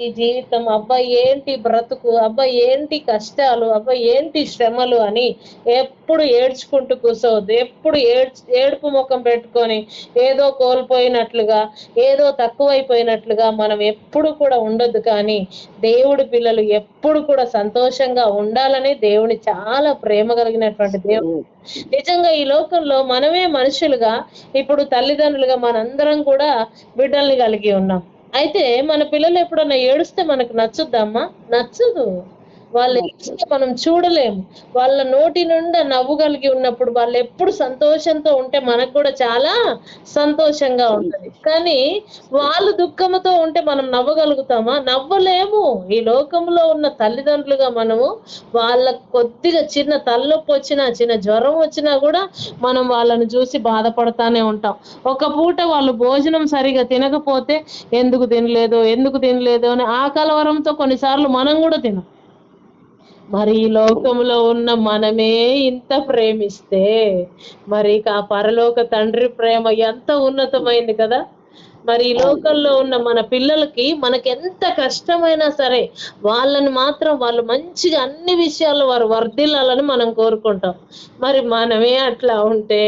ఈ జీవితం అబ్బా ఏంటి బ్రతుకు అబ్బా ఏంటి కష్టాలు అబ్బా ఏంటి శ్రమలు అని ఎప్పుడు ఏడ్చుకుంటూ కూర్చోవద్దు ఎప్పుడు ఏడ్చు ఏడుపు ముఖం పెట్టుకొని ఏదో కోల్పోయినట్లుగా ఏదో తక్కువైపోయినట్లుగా మనం ఎప్పుడు కూడా ఉండొద్దు. కానీ దేవుడి పిల్లలు ఎప్పుడు కూడా సంతోషంగా ఉండాలని దేవుని చాలా ప్రేమ కలిగినటువంటి దేవుడు. నిజంగా ఈ లోకంలో మనమే మనుషులుగా ఇప్పుడు తల్లిదండ్రులుగా మనందరం కూడా బిడ్డల్ని కలిగి ఉన్నాం. అయితే మన పిల్లలు ఎప్పుడన్నా ఏడుస్తే మనకు నచ్చుద్దమ్మా నచ్చదు. వాళ్ళు ఏడిస్తే మనం చూడలేము. వాళ్ళ నోటి నుండి నవ్వు కలిగి ఉన్నప్పుడు వాళ్ళు ఎప్పుడు సంతోషంతో ఉంటే మనకు కూడా చాలా సంతోషంగా ఉంటది. కానీ వాళ్ళు దుఃఖంతో ఉంటే మనం నవ్వగలుగుతామా? నవ్వలేము. ఈ లోకంలో ఉన్న తల్లిదండ్రులుగా మనము వాళ్ళ కొద్దిగా చిన్న తలనొప్పి వచ్చినా చిన్న జ్వరం వచ్చినా కూడా మనం వాళ్ళని చూసి బాధపడతానే ఉంటాం. ఒక పూట వాళ్ళు భోజనం సరిగా తినకపోతే ఎందుకు తినలేదు ఎందుకు తినలేదు అని ఆ కలవరంతో కొన్నిసార్లు మనం కూడా తినం. మరి ఈ లోకంలో ఉన్న మనమే ఇంత ప్రేమిస్తే మరి ఆ పరలోక తండ్రి ప్రేమ ఎంత ఉన్నతమైంది కదా? మరి ఈ లోకంలో ఉన్న మన పిల్లలకి మనకి ఎంత కష్టమైనా సరే వాళ్ళని మాత్రం వాళ్ళు మంచిగా అన్ని విషయాల్లో వారు వర్ధిల్లాలని మనం కోరుకుంటాం. మరి మనమే అట్లా ఉంటే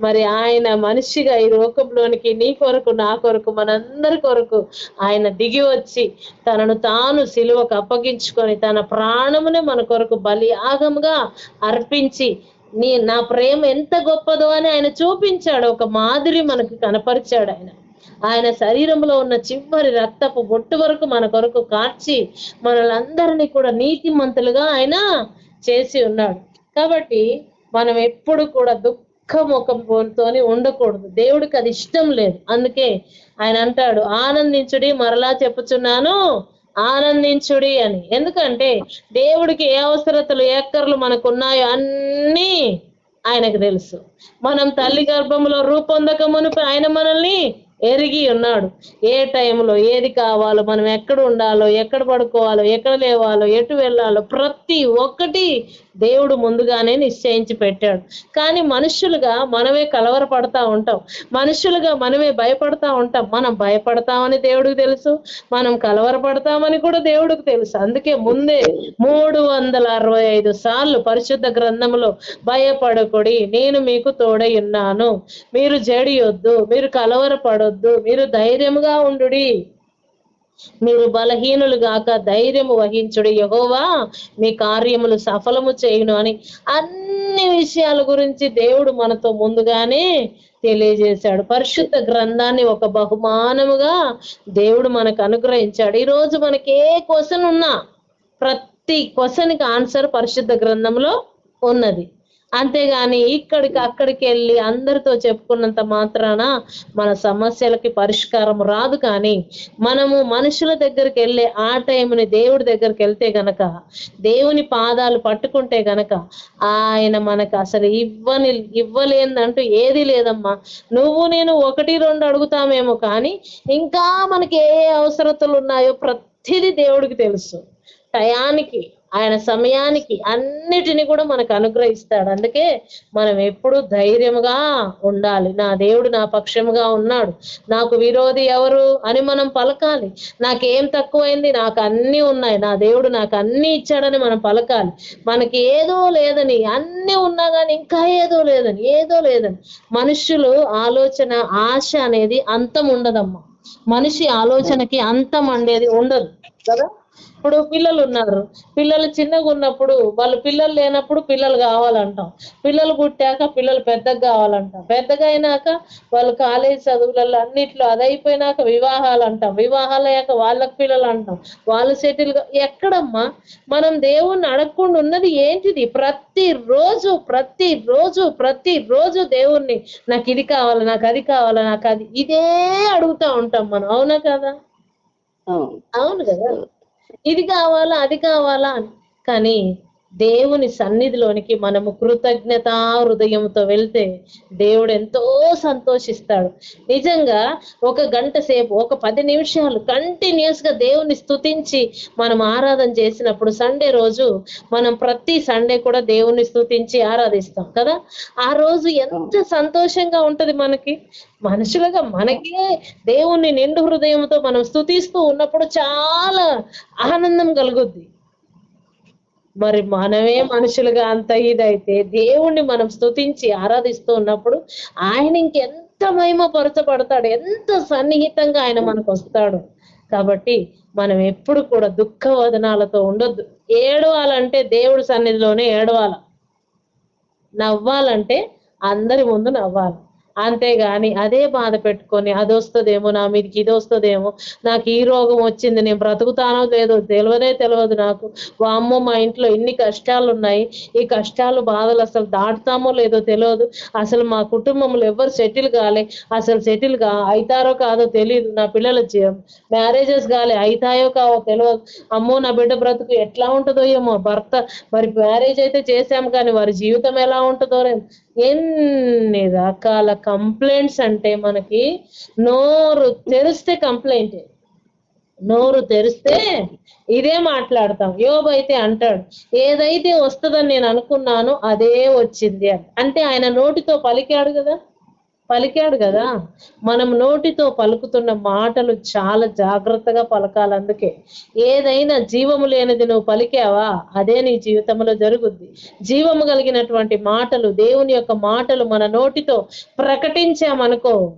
మరి ఆయన మనిషిగా ఈ లోకంలోనికి నీ కొరకు నా కొరకు మనందరి కొరకు ఆయన దిగి వచ్చి తనను తాను సిలువకు అప్పగించుకొని తన ప్రాణమునే మన కొరకు బలియాగముగా అర్పించి నీ నా ప్రేమ ఎంత గొప్పదో అని ఆయన చూపించాడు. ఒక మాదిరి మనకు కనపరిచాడు ఆయన. ఆయన శరీరంలో ఉన్న చివరి రక్తపు బొట్టు వరకు మన కొరకు కార్చి మనలందరినీ కూడా నీతిమంతులుగా ఆయన చేసి ఉన్నాడు. కాబట్టి మనం ఎప్పుడు కూడా దుఃఖముఖంతోని ఉండకూడదు. దేవుడికి అది ఇష్టం లేదు. అందుకే ఆయన అంటాడు ఆనందించుడి మరలా చెప్పుచున్నాను ఆనందించుడి అని. ఎందుకంటే దేవుడికి ఏ అవసరతలు ఏ అక్కర్లు మనకు ఉన్నాయో అన్నీ ఆయనకు తెలుసు. మనం తల్లి గర్భంలో రూపొందక మునుపు ఆయన మనల్ని ఎరిగి ఉన్నాడు. ఏ టైంలో ఏది కావాలో మనం ఎక్కడ ఉండాలో ఎక్కడ పడుకోవాలో ఎక్కడ లేవాలో ఎటు వెళ్ళాలో ప్రతి ఒక్కటి దేవుడు ముందుగానే నిశ్చయించి పెట్టాడు. కానీ మనుషులుగా మనమే కలవరపడతా ఉంటాం. మనుషులుగా మనమే భయపడతా ఉంటాం. మనం భయపడతామని దేవుడికి తెలుసు. మనం కలవరపడతామని కూడా దేవుడికి తెలుసు. అందుకే ముందే మూడు వందల అరవై ఐదు సార్లు పరిశుద్ధ గ్రంథంలో భయపడకుడి నేను మీకు తోడై ఉన్నాను. మీరు జడియొద్దు. మీరు కలవరపడొద్దు. మీరు ధైర్యముగా ఉండుడి. మీరు బలహీనులు గాక ధైర్యము వహించుడు. యహోవా మీ కార్యములు సఫలము చేయును అని అన్ని విషయాల గురించి దేవుడు మనతో ముందుగానే తెలియజేశాడు. పరిశుద్ధ గ్రంథాన్ని ఒక బహుమానముగా దేవుడు మనకు అనుగ్రహించాడు. ఈ రోజు మనకి ఏ క్వశ్చన్ ఉన్నా ప్రతి క్వశ్చన్కి ఆన్సర్ పరిశుద్ధ గ్రంథంలో ఉన్నది. అంతేగాని ఇక్కడికి అక్కడికి వెళ్ళి అందరితో చెప్పుకున్నంత మాత్రాన మన సమస్యలకి పరిష్కారం రాదు కానీ మనము మనుషుల దగ్గరికి వెళ్ళే ఆ టైంని దేవుడి దగ్గరికి వెళ్తే గనక దేవుని పాదాలు పట్టుకుంటే గనక ఆయన మనకు అసలు ఇవ్వని ఇవ్వలేదంటూ ఏది లేదమ్మా. నువ్వు నేను ఒకటి రెండు అడుగుతామేమో కానీ ఇంకా మనకి ఏ ఏ అవసరతలు ఉన్నాయో ప్రతిదీ దేవుడికి తెలుసు. టయానికి ఆయన సమయానికి అన్నిటిని కూడా మనకు అనుగ్రహిస్తాడు. అందుకే మనం ఎప్పుడు ధైర్యముగా ఉండాలి. నా దేవుడు నా పక్షముగా ఉన్నాడు. నాకు విరోధి ఎవరు అని మనం పలకాలి. నాకేం తక్కువైంది? నాకు అన్ని ఉన్నాయి. నా దేవుడు నాకు అన్ని ఇచ్చాడని మనం పలకాలి. మనకి ఏదో లేదని అన్ని ఉన్నా కానీ ఇంకా ఏదో లేదని ఏదో లేదని. మనుషులు ఆలోచన ఆశ అనేది అంతం ఉండదమ్మా. మనిషి ఆలోచనకి అంతం అనేది ఉండదు. కదా? ఇప్పుడు పిల్లలు ఉన్నారు. పిల్లలు చిన్నగా ఉన్నప్పుడు వాళ్ళు పిల్లలు లేనప్పుడు పిల్లలు కావాలంటాం. పిల్లలు పుట్టాక పిల్లలు పెద్దగా కావాలంటాం. పెద్దగా అయినాక వాళ్ళు కాలేజ్ చదువులలో అన్నిట్లో అది అయిపోయినాక వివాహాలు అంటాం. వివాహాలు అయ్యాక వాళ్ళకి పిల్లలు అంటాం. వాళ్ళు సెటిల్ ఎక్కడమ్మా? మనం దేవుణ్ణి అడగకుండా ఉన్నది ఏంటిది? ప్రతి రోజు ప్రతి రోజు ప్రతి రోజు దేవుణ్ణి నాకు ఇది కావాలి నాకు అది కావాలి నాకు అది. ఇదే అడుగుతా ఉంటాం మనం. అవునా కదా? అవును. అవును కదా? ఇది కావాలా అది కావాలా అని. కానీ దేవుని సన్నిధిలోనికి మనము కృతజ్ఞతా హృదయంతో వెళ్తే దేవుడు ఎంతో సంతోషిస్తాడు. నిజంగా ఒక గంట సేపు ఒక పది నిమిషాలు కంటిన్యూస్గా దేవుని స్తుతించి మనం ఆరాధన చేసినప్పుడు సండే రోజు మనం ప్రతి సండే కూడా దేవుని స్తుతించి ఆరాధిస్తాం కదా. ఆ రోజు ఎంత సంతోషంగా ఉంటది మనకి. మనుషులుగా మనకే దేవుణ్ణి నిండు హృదయంతో మనం స్తుతిస్తూ ఉన్నప్పుడు చాలా ఆనందం కలుగుద్ది. మరి మనమే మనుషులుగా అంత ఇదైతే దేవుణ్ణి మనం స్తుతించి ఆరాధిస్తూ ఉన్నప్పుడు ఆయన ఇంకెంత మహిమపరచబడతాడు ఎంత సన్నిహితంగా ఆయన మనకు వస్తాడు. కాబట్టి మనం ఎప్పుడు కూడా దుఃఖ వదనాలతో ఉండొద్దు. ఏడవాలంటే దేవుడి సన్నిధిలోనే ఏడవాల. నవ్వాలంటే అందరి ముందు నవ్వాలి. అంతేగాని అదే బాధ పెట్టుకొని అది వస్తుందేమో నా మీదకి ఇది వస్తుందేమో నాకు ఈ రోగం వచ్చింది నేను బ్రతుకుతానో లేదో తెలియదే తెలియదు నాకు. వామ్మో మా ఇంట్లో ఇన్ని కష్టాలు ఉన్నాయి ఈ కష్టాలు బాధలు అసలు దాటుతామో లేదో తెలియదు. అసలు మా కుటుంబంలో ఎవరు సెటిల్ కాలే అసలు సెటిల్ కా అవుతారో కాదో తెలియదు నా పిల్లల మ్యారేజెస్ కాలే అవుతాయో కావో తెలియదు అమ్మో నా బిడ్డ బ్రతుకు ఎట్లా ఉంటుందో ఏమో భర్త మరి మ్యారేజ్ అయితే చేసాము కానీ వారి జీవితం ఎలా ఉంటుందో ఎన్ని రకాల కంప్లైంట్స్ అంటే మనకి నోరు తెరిస్తే కంప్లైంట్ నోరు తెరిస్తే ఇదే మాట్లాడతాం. యోబైతే అంటాడు ఏదైతే వస్తుందని నేను అనుకున్నానో అదే వచ్చింది అని. అంటే ఆయన నోటితో పలికాడు కదా. పలికాడు కదా. మనం నోటితో పలుకుతున్న మాటలు చాలా జాగ్రత్తగా పలకాలి అందుకే. ఏదైనా జీవము లేనిది నువ్వు పలికావా? అదే నీ జీవితంలో జరుగుద్ది. జీవము కలిగినటువంటి మాటలు దేవుని యొక్క మాటలు మన నోటితో ప్రకటించామనుకో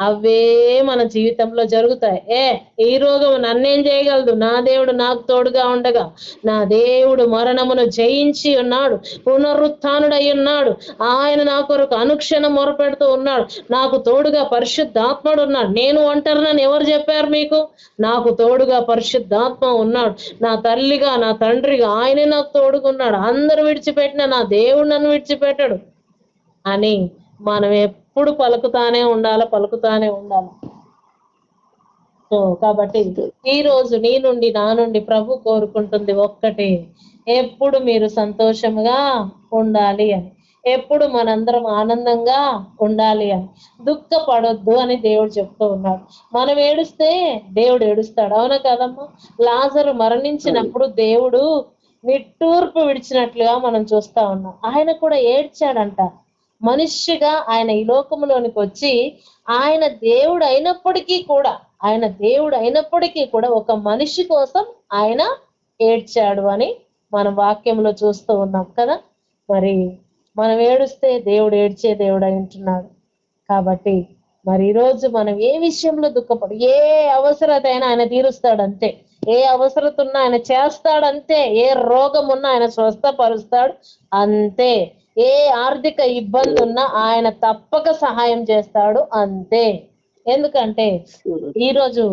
అవే మన జీవితంలో జరుగుతాయి. ఏ ఈ రోగం నన్నేం చేయగలదు? నా దేవుడు నాకు తోడుగా ఉండగా నా దేవుడు మరణమును జయించి ఉన్నాడు పునరుత్డై ఉన్నాడు. ఆయన నా కొరకు అనుక్షణం మొరపెడుతూ ఉన్నాడు. నాకు తోడుగా పరిశుద్ధాత్మడు ఉన్నాడు. నేను ఒంటరినని ఎవరు చెప్పారు మీకు? నాకు తోడుగా పరిశుద్ధాత్మ ఉన్నాడు. నా తల్లిగా నా తండ్రిగా ఆయనే నాకు తోడుగా ఉన్నాడు. అందరు విడిచిపెట్టిన నా దేవుడు నన్ను విడిచిపెట్టాడు. అని మనం ఎప్పుడు పలుకుతానే ఉండాలి పలుకుతానే ఉండాలి. సో కాబట్టి ఈ రోజు నీ నుండి నా నుండి ప్రభు కోరుకుంటుంది ఒక్కటే. ఎప్పుడు మీరు సంతోషంగా ఉండాలి అని ఎప్పుడు మనందరం ఆనందంగా ఉండాలి అని దుఃఖపడొద్దు అని దేవుడు చెప్తూ ఉన్నాడు. మనం ఏడుస్తే దేవుడు ఏడుస్తాడు. అవునా కదమ్మా? లాజరు మరణించినప్పుడు దేవుడు నిట్టూర్పు విడిచినట్లుగా మనం చూస్తా ఉన్నాం. ఆయన కూడా ఏడ్చాడంట. మనిషిగా ఆయన ఈ లోకంలోనికి వచ్చి ఆయన దేవుడు అయినప్పటికీ కూడా ఆయన దేవుడు అయినప్పటికీ కూడా ఒక మనిషి కోసం ఆయన ఏడ్చాడు అని మనం వాక్యంలో చూస్తూ ఉన్నాం కదా. మరి మనం ఏడుస్తే దేవుడు ఏడ్చే దేవుడు అయి ఉంటున్నాడు. కాబట్టి మరి ఈరోజు మనం ఏ విషయంలో దుఃఖపడు ఏ అవసరత అయినా ఆయన తీరుస్తాడు అంతే ఏ అవసరత ఉన్నా ఆయన చేస్తాడంతే. ఏ రోగం ఉన్నా ఆయన స్వస్థపరుస్తాడు అంతే. ఏ ఆర్థిక ఇబ్బంది ఉన్నా ఆయన తప్పక సహాయం చేస్తాడు అంతే. ఎందుకంటే ఈరోజు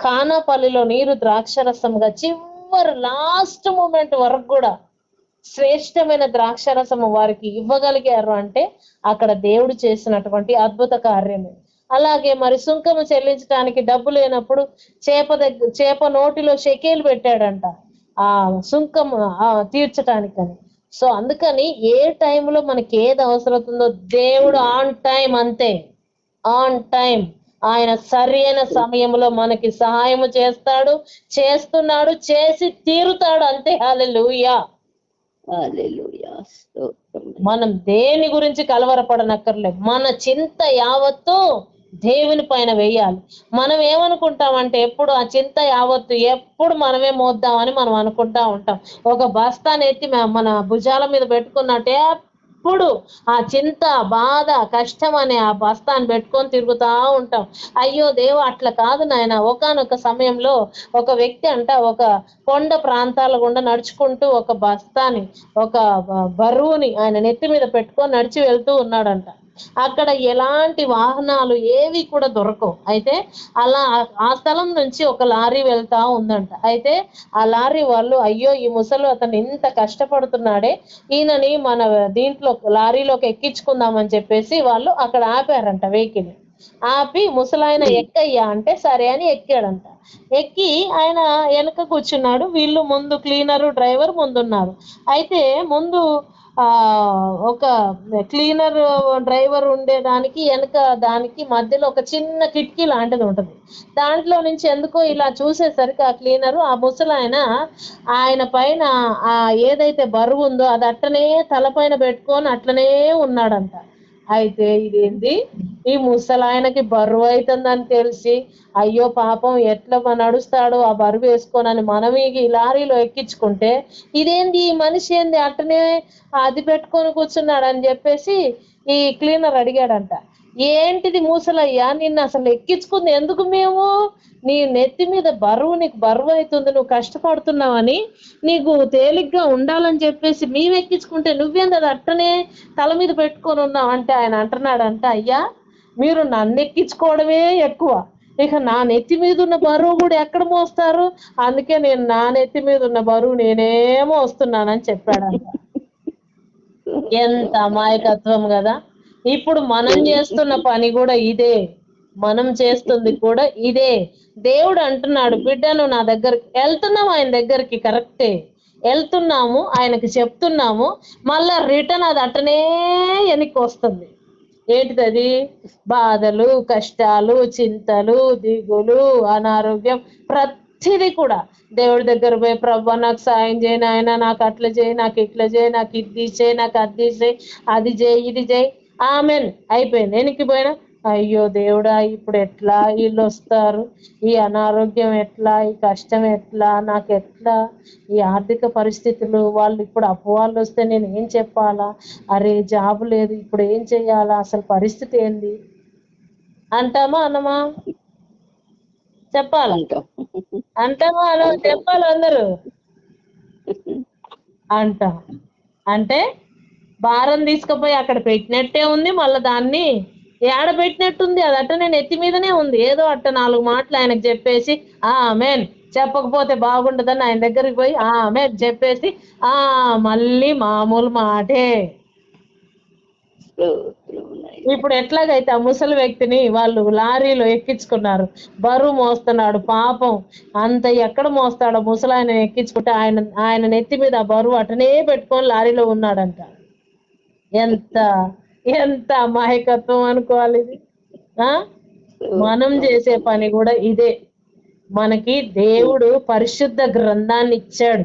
కానాపల్లిలో నీరు ద్రాక్షరసంగా చివరి లాస్ట్ మూమెంట్ వరకు కూడా శ్రేష్టమైన ద్రాక్షరసము వారికి ఇవ్వగలిగారు అంటే అక్కడ దేవుడు చేసినటువంటి అద్భుత కార్యమే. అలాగే మరి సుంకము చెల్లించడానికి డబ్బు లేనప్పుడు చేప దగ్గర చేప నోటిలో షెకేలు పెట్టాడంట ఆ సుంకం ఆ తీర్చటానికని. సో అందుకని ఏ టైంలో మనకి ఏది అవసరం ఉందో దేవుడు ఆన్ టైం అంతే. ఆన్ టైం ఆయన సరైన సమయంలో మనకి సహాయము చేస్తాడు చేస్తున్నాడు చేసి తీరుతాడు అంతే. స్తోత్రం. మనం దేని గురించి కలవరపడనక్కర్లేదు. మన చింత యావత్తు దేవుని పైన వేయాలి. మనం ఏమనుకుంటామంటే ఎప్పుడు ఆ చింత యావత్తు ఎప్పుడు మనమే మోద్దామని మనం అనుకుంటా ఉంటాం. ఒక బస్తాన్ని ఎత్తి మన భుజాల మీద పెట్టుకున్నట్టే ఎప్పుడు ఆ చింత బాధ కష్టం అనే ఆ బస్తాన్ని పెట్టుకొని తిరుగుతా ఉంటాం. అయ్యో దేవ అట్లా కాదు నాయన. ఒకానొక సమయంలో ఒక వ్యక్తి అంట ఒక కొండ ప్రాంతాల గుండా నడుచుకుంటూ ఒక బస్తాని ఒక బరువుని ఆయన నెత్తి మీద పెట్టుకొని నడిచి వెళ్తూ ఉన్నాడంట. అక్కడ ఎలాంటి వాహనాలు ఏవి కూడా దొరకవు. అయితే అలా ఆ- స్థలం నుంచి ఒక లారీ వెళ్తా ఉందంట. అయితే ఆ లారీ వాళ్ళు అయ్యో ఈ ముసలు అతను ఇంత కష్టపడుతున్నాడే ఈయనని మన దీంట్లో లారీలోకి ఎక్కించుకుందామని చెప్పేసి వాళ్ళు అక్కడ ఆపారంట వెహికల్. ఆపి ముసలాయన ఎక్కయ్యా అంటే సరే అని ఎక్కాడంట. ఎక్కి ఆయన వెనక కూర్చున్నాడు. వీళ్ళు ముందు క్లీనరు డ్రైవర్ ముందున్నారు. అయితే ముందు ఒక క్లీనర్ డ్రైవర్ ఉండేదానికి వెనక దానికి మధ్యలో ఒక చిన్న కిటికీ లాంటిది ఉంటుంది. దాంట్లో నుంచి ఎందుకో ఇలా చూసేసరికి ఆ క్లీనరు ఆ ముసలాయన ఆయన పైన ఆ ఏదైతే బరువు ఉందో అది అట్లనే తలపైన పెట్టుకొని అట్లనే ఉన్నాడంట. అయితే ఇదేంది? ఈ ముసలాయనకి బరువు అవుతుందని తెలిసి అయ్యో పాపం ఎట్లా మ- నడుస్తాడో ఆ బరువు వేసుకోనని మనం ఈ లారీలో ఎక్కించుకుంటే ఇదేంది? ఈ మనిషి ఏంది? అట్టనే అది పెట్టుకొని కూర్చున్నాడు అని చెప్పేసి ఈ క్లీనర్ అడిగాడంట. ఏంటిది మూసలయ్యా? నిన్ను అసలు ఎక్కించుకుంది ఎందుకు మేము? నీ నెత్తి మీద బరువు నీకు బరువు అవుతుంది నువ్వు కష్టపడుతున్నావని నీకు తేలిగ్గా ఉండాలని చెప్పేసి మేము ఎక్కించుకుంటే నువ్వేంది అది అట్టనే తల మీద పెట్టుకొని ఉన్నావు అంటే ఆయన అంటున్నాడంట అయ్యా మీరు నన్ను ఎక్కించుకోవడమే ఎక్కువ. ఇక నా నెత్తి మీద ఉన్న బరువు కూడా ఎక్కడ మోస్తారు? అందుకే నేను నా నెత్తి మీద ఉన్న బరువు నేనే మోస్తున్నానని చెప్పాడంట. ఎంత అమాయకత్వం కదా. ఇప్పుడు మనం చేస్తున్న పని కూడా ఇదే. మనం చేస్తుంది కూడా ఇదే. దేవుడు అంటున్నాడు బిడ్డ నువ్వు నా దగ్గరికి వెళ్తున్నాం ఆయన దగ్గరికి కరెక్టే. వెళ్తున్నాము ఆయనకి చెప్తున్నాము. మళ్ళా రిటర్న్ అది అట్టనే వెనక్కి వస్తుంది. ఏంటిది అది బాధలు కష్టాలు చింతలు దిగులు అనారోగ్యం ప్రతిదీ కూడా. దేవుడి దగ్గర పోయి ప్రభా నాకు సాయం చేయి నాయన నాకు అట్లా చేయి నాకు ఇట్లా చేయి నాకు ఇది చేయి నాకు అది చేయి అది చేయి ఇది చేయి. ఆమెన్. అయిపోయింది. వెనక్కి పోయినా అయ్యో దేవుడా ఇప్పుడు ఎట్లా వీళ్ళు వస్తారు? ఈ అనారోగ్యం ఎట్లా? ఈ కష్టం ఎట్లా? నాకు ఎట్లా? ఈ ఆర్థిక పరిస్థితులు వాళ్ళు ఇప్పుడు అపవాళ్ళు వస్తే నేను ఏం చెప్పాలా? అరే జాబ్ లేదు ఇప్పుడు ఏం చెయ్యాలా? అసలు పరిస్థితి ఏంది? అంటామా అన్నమా? చెప్పాలా? అంటామా అన్న చెప్పాలి అందరూ? అంట. అంటే? భారం తీసుకుపోయి అక్కడ పెట్టినట్టే ఉంది. మళ్ళీ దాన్ని ఏడ పెట్టినట్టుంది? అది అట్ట నేను ఎత్తి మీదనే ఉంది. ఏదో అట్ట నాలుగు మాటలు ఆయనకు చెప్పేసి ఆ మేన్ చెప్పకపోతే బాగుండదని ఆయన దగ్గరికి పోయి ఆ మేన్ చెప్పేసి ఆ మళ్ళీ మామూలు మాటే. ఇప్పుడు ఎట్లాగైతే ఆ ముసలి వ్యక్తిని వాళ్ళు లారీలో ఎక్కించుకున్నారు. బరువు మోస్తున్నాడు పాపం. అంత ఎక్కడ మోస్తాడో ముసలాయన ఎక్కించుకుంటే ఆయన ఆయన నెత్తి మీద ఆ బరువు అటనే పెట్టుకొని లారీలో ఉన్నాడంట. ఎంత ఎంత అమాయకత్వం అనుకోవాలి ఇది? ఆ? మనం చేసే పని కూడా ఇదే. మనకి దేవుడు పరిశుద్ధ గ్రంథాన్ని ఇచ్చాడు.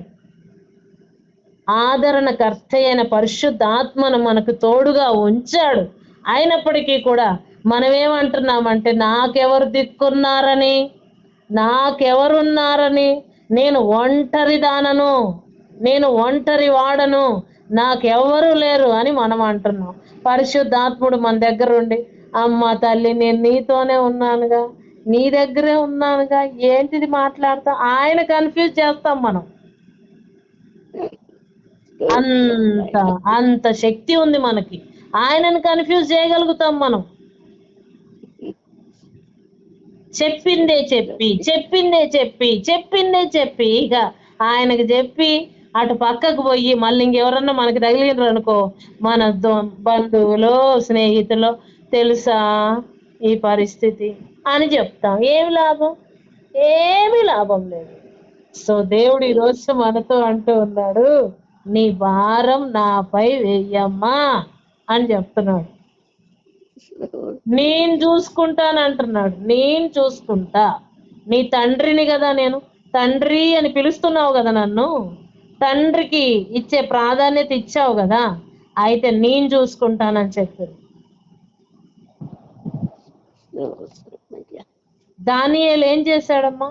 ఆదరణకర్త అయిన పరిశుద్ధ ఆత్మను మనకు తోడుగా ఉంచాడు. అయినప్పటికీ కూడా మనం ఏమంటున్నామంటే నాకెవరు దిక్కున్నారని? నాకెవరున్నారని? నేను ఒంటరి దానను నేను ఒంటరి వాడను నాకెవరు లేరు అని మనం అంటున్నాం. పరిశుద్ధాత్ముడు మన దగ్గర ఉండి అమ్మ తల్లి నేను నీతోనే ఉన్నానుగా నీ దగ్గరే ఉన్నానుగా ఏంటిది మాట్లాడతాం? ఆయన కన్ఫ్యూజ్ చేస్తాం మనం. అంత అంత శక్తి ఉంది మనకి. ఆయనను కన్ఫ్యూజ్ చేయగలుగుతాం మనం. చెప్పిందే చెప్పి చెప్పిందే చెప్పి చెప్పిందే చెప్పి ఇక ఆయనకి చెప్పి అటు పక్కకు పోయి మళ్ళీ ఇంకెవరన్నా మనకి తగిలినరు అనుకో మన బంధువులు స్నేహితులు తెలుసా ఈ పరిస్థితి అని చెప్తాం. ఏమి లాభం? ఏమి లాభం లేదు. సో దేవుడు ఈరోజు మనతో అంటూ ఉన్నాడు నీ భారం నాపై వెయ్యమ్మా అని చెప్తున్నాడు. నేను చూసుకుంటాను అంటున్నాడు. నేను చూసుకుంటా. నీ తండ్రిని కదా నేను తండ్రి అని పిలుస్తున్నావు కదా నన్ను? తండ్రికి ఇచ్చే ప్రాధాన్యత ఇచ్చావు కదా అయితే నేను చూసుకుంటానని చెప్పారు. దానియలు ఏం చేశాడమ్మా?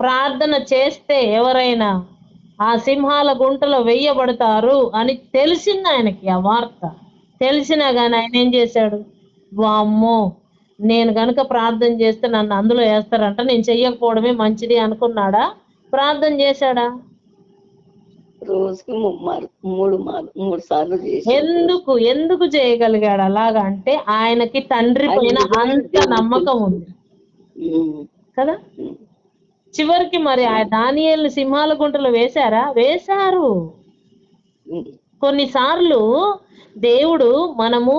ప్రార్థన చేస్తే ఎవరైనా ఆ సింహాల గుంటలో వెయ్యబడతారు అని తెలిసింది ఆయనకి ఆ వార్త. తెలిసినా కానీ ఆయన ఏం చేశాడు? వామ్మో నేను కనుక ప్రార్థన చేస్తే నన్ను అందులో వేస్తారంట నేను చెయ్యకపోవడమే మంచిది అనుకున్నాడా? ప్రార్థన చేశాడా? రోజుకి మూడు మూడు సార్లు ఎందుకు ఎందుకు చేయగలిగాడు అలాగా అంటే ఆయనకి తండ్రి పైన అంత నమ్మకం ఉంది. కదా? చివరికి మరి ఆ దానియేల్ని సింహాల గుంటలో వేశారా? వేశారు. కొన్నిసార్లు దేవుడు మనము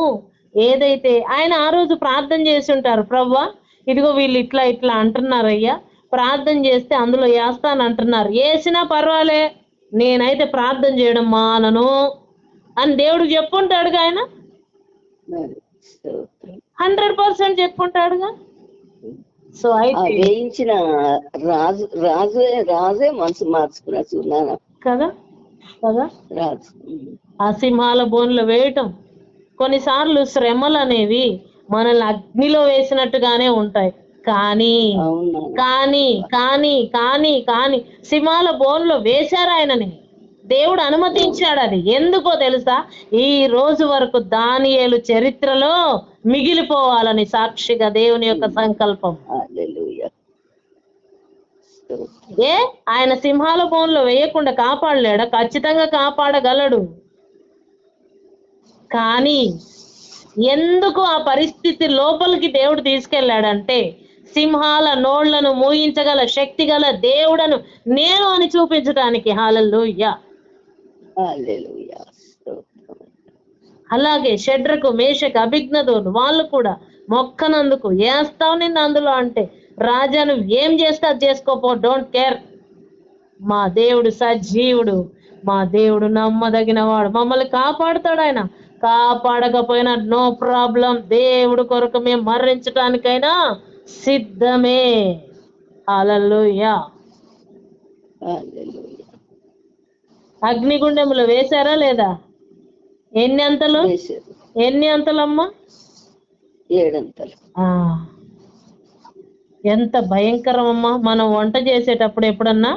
ఏదైతే ఆయన ఆ రోజు ప్రార్థన చేసి ఉంటారు. ప్రవ్వా ఇదిగో వీళ్ళు ఇట్లా ఇట్లా అంటున్నారయ్యా ప్రార్థన చేస్తే అందులో వేస్తాను అంటున్నారు. వేసినా పర్వాలే. నేనైతే ప్రార్థన చేయడం మానను అని దేవుడికి చెప్పుంటాడుగా ఆయన? Hundred percent చెప్పుంటాడుగా? సో అయితే వేయించిన రాజు రాజే రాజే మనసు మార్చుకున్నా చూడాను కదా? కదా? రాజు. ఆ సింహాల బోన్లో వేయటం కొన్నిసార్లు శ్రమలు అనేవి మనల్ని అగ్నిలో వేసినట్టుగానే ఉంటాయి. కానీ కానీ కానీ కానీ కానీ సింహాల బోన్లో వేశారు ఆయనని. దేవుడు అనుమతించాడు అది ఎందుకో తెలుసా? ఈ రోజు వరకు దానియేలు చరిత్రలో మిగిలిపోవాలని సాక్షిగా దేవుని యొక్క సంకల్పం. ఏ? ఆయన సింహాల బోన్లో వేయకుండా కాపాడలేడా? ఖచ్చితంగా కాపాడగలడు. కానీ ఎందుకు ఆ పరిస్థితి లోపలికి దేవుడు తీసుకెళ్ళాడంటే సింహాల నోళ్ళను మూయించగల శక్తి గల దేవుడను నేను అని చూపించడానికి స్తోత్రం అలాగే షడ్రకు మేషకు అభిజ్ఞతోను వాళ్ళు కూడా మొక్కనందుకు వేస్తావు నిన్ను అందులో అంటే రాజా నువ్వు ఏం చేస్తే చేసుకోపో డోంట్ కేర్. మా దేవుడు సజీవుడు మా దేవుడు నమ్మదగిన వాడు మమ్మల్ని కాపాడుతాడు ఆయన. కాపాడకపోయినా నో ప్రాబ్లం దేవుడు కొరకు మేము మరణించటానికైనా సిద్ధమే. అలలుయా అగ్నిగుండెములు వేశారా లేదా? ఎన్ని అంతలు? ఎన్ని అంతలమ్మా? ఏడంతలు. ఎంత భయంకరం అమ్మా మనం వంట చేసేటప్పుడు ఎప్పుడన్నా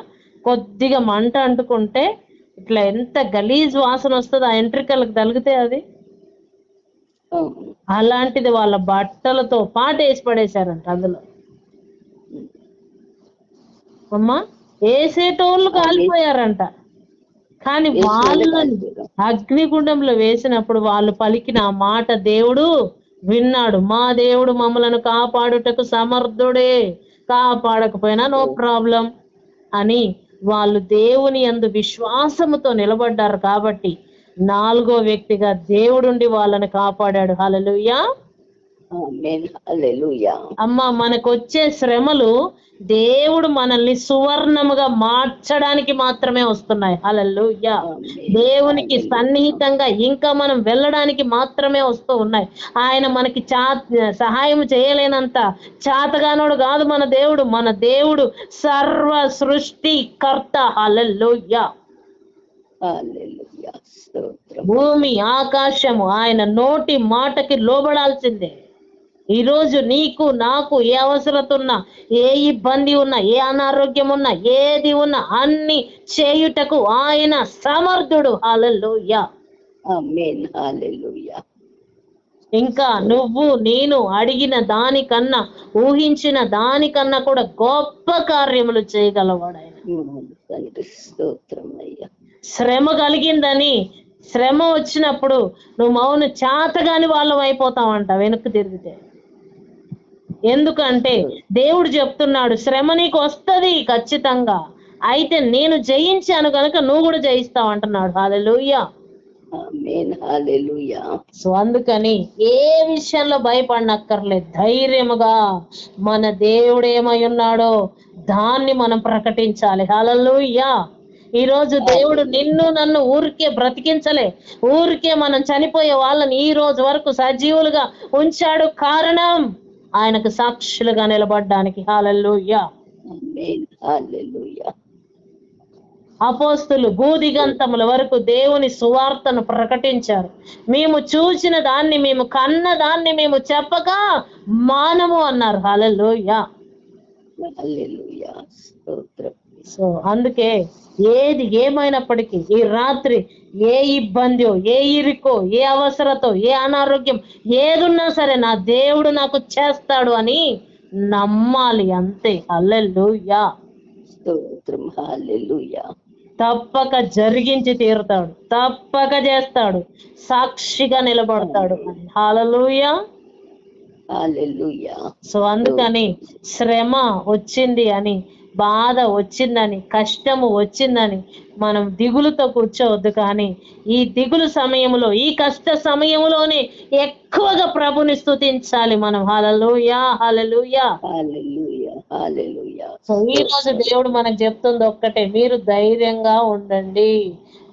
కొద్దిగా మంట అంటుకుంటే ఇట్లా ఎంత గలీజ్ వాసన వస్తుంది ఆ ఎంట్రికలకు తలిగితే అది. అలాంటిది వాళ్ళ బట్టలతో పాటు వేసి పడేశారంట అందులో. అమ్మా వేసేటోళ్ళు కాలిపోయారంట. కానీ వాళ్ళని అగ్నిగుండంలో వేసినప్పుడు వాళ్ళు పలికిన ఆ మాట దేవుడు విన్నాడు. మా దేవుడు మమ్మలను కాపాడుటకు సమర్థుడే. కాపాడకపోయినా నో ప్రాబ్లం అని వాళ్ళు దేవుని యందు విశ్వాసముతో నిలబడ్డారు కాబట్టి నాలుగో వ్యక్తిగా దేవుడుండి వాళ్ళని కాపాడాడు. హల్లెలూయా. అమ్మ మనకు వచ్చే శ్రమలు దేవుడు మనల్ని సువర్ణముగా మార్చడానికి మాత్రమే వస్తున్నాయి. హల్లెలూయా. ఆమేన్. దేవునికి సన్నిహితంగా ఇంకా మనం వెళ్ళడానికి మాత్రమే వస్తూ ఉన్నాయి. ఆయన మనకి చా సహాయం చేయలేనంత చాతగానోడు కాదు మన దేవుడు. మన దేవుడు సర్వ సృష్టి కర్త స్తోత్రం భూమి ఆకాశము ఆయన నోటి మాటకి లోబడాల్సిందే. ఈరోజు నీకు నాకు ఏ అవసరత ఉన్నా ఏ ఇబ్బంది ఉన్నా ఏ అనారోగ్యం ఉన్నా ఏది ఉన్నా అన్ని చేయుటకు ఆయన సమర్థుడు. హల్లెలూయా. ఇంకా నువ్వు నేను అడిగిన దానికన్నా ఊహించిన దానికన్నా కూడా గొప్ప కార్యములు చేయగలవాడు ఆయన స్తోత్రం అయ్యా. శ్రమ కలిగిందని శ్రమ వచ్చినప్పుడు నువ్వు మౌన చాతగాని వాళ్ళం అయిపోతావంట వెనక్కి తిరిగితే. ఎందుకంటే దేవుడు చెప్తున్నాడు శ్రమ నీకు వస్తుంది ఖచ్చితంగా. అయితే నేను జయించాను కనుక నువ్వు కూడా జయిస్తావు అంటున్నాడు. హాలెలూయా ఆమేన్ హల్లెలూయా. సో అందుకని ఏ విషయంలో భయపడనక్కర్లేదు. ధైర్యముగా మన దేవుడు ఏమై ఉన్నాడో దాన్ని మనం ప్రకటించాలి. హల్లెలూయా. ఈ రోజు దేవుడు నిన్ను నన్ను ఊరికే బ్రతికించలే. ఊరికే మనం చనిపోయే వాళ్ళని ఈ రోజు వరకు సజీవులుగా ఉంచాడు కారణం ఆయనకు సాక్షులుగా నిలబడ్డానికి. హాలల్లుయ్యా అపోస్తులు భూదిగంతముల వరకు దేవుని సువార్తను ప్రకటించారు. మేము చూసిన దాన్ని మేము కన్న దాన్ని మేము చెప్పక మానము అన్నారు. స్తోత్రం. సో అందుకే ఏది ఏమైనప్పటికీ ఈ రాత్రి ఏ ఇబ్బందో ఏ ఇరుకో ఏ అవసరతో ఏ అనారోగ్యం ఏదున్నా సరే నా దేవుడు నాకు చేస్తాడు అని నమ్మాలి అంతే. అల్లెలుయా తప్పక జరిగించి తీరుతాడు. తప్పక చేస్తాడు. సాక్షిగా నిలబడతాడు. హాలలుయా సో అందుకని శ్రమ వచ్చింది అని బాధ వచ్చిందని కష్టము వచ్చిందని మనం దిగులుతో కూర్చోవద్దు కానీ ఈ దిగులు సమయంలో ఈ కష్ట సమయంలోనే ఎక్కువగా ప్రభుని స్తుతించాలి మనం. హలలుయా హలలుయా ఈ రోజు దేవుడు మనకు చెప్తుంది ఒక్కటే మీరు ధైర్యంగా ఉండండి.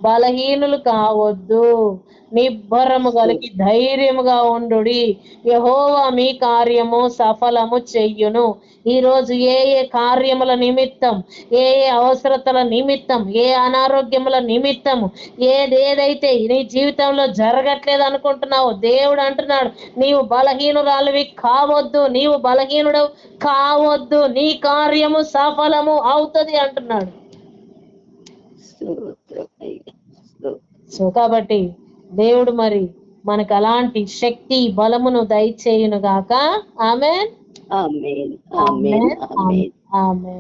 బలహీనులు కావద్దు. నిబ్బరము కలిగి ధైర్యముగా ఉండుడి. యహోవా మీ కార్యము సఫలము చెయ్యును. ఈ రోజు ఏ ఏ కార్యముల నిమిత్తం ఏ ఏ అవసరతల నిమిత్తం ఏ అనారోగ్యముల నిమిత్తం ఏదేదైతే నీ జీవితంలో జరగట్లేదు అనుకుంటున్నావో దేవుడు అంటున్నాడు నీవు బలహీనురాలివి కావద్దు నీవు బలహీనుడు కావద్దు నీ కార్యము సఫలము అవుతుంది అంటున్నాడు. సో కాబట్టి దేవుడు మరి మనకు అలాంటి శక్తి బలమును దయచేయును గాక ఆమె ఆమేన్. ఆమె